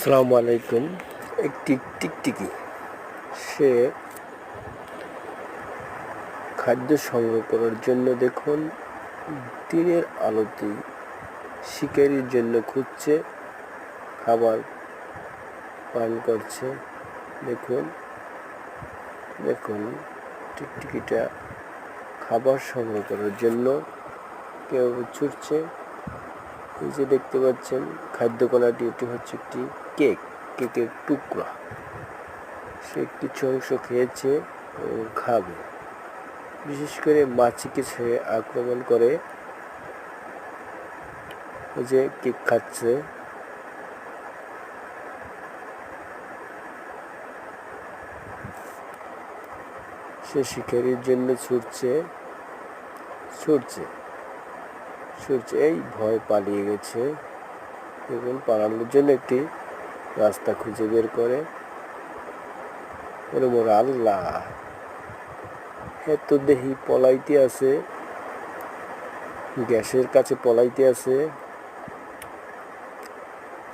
আসসালামু আলাইকুম। একটি টিকটিকি। সে খাদ্য সংগ্রহ করার জন্য দেখুন, দিনের আলোতে শিকারির জন্য খুঁজছে, খাবার পান করছে। দেখুন দেখুন, টিকটিকিটা খাবার সংগ্রহ করার জন্য কেউ ছুটছে। এই যে দেখতে পাচ্ছেন, খাদ্য কলাটি, এটি হচ্ছে একটি কেক, কেকের টুকরা। সে কিছু অংশ খেয়েছে ও খাবে। বিশেষ করে মাছিকে সে আক্রমণ করে। ওই যে কেক খাচ্ছে। সে শিকারির জন্য ছুটছে ছুটছে। সূর্য এই ভয় পালিয়ে গেছে এবং পালানোর জন্য একটি রাস্তা খুঁজে বের করে। ওরে মোর আল্লাহ, এত দেহি পলাইতে আছে, গ্যাসের কাছে পলাইতে আছে,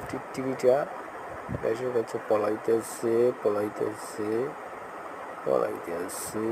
টিকটিকিটা গ্যাসের কাছে পলাইতে আছে পলাইতে আছে পলাইতে আছে।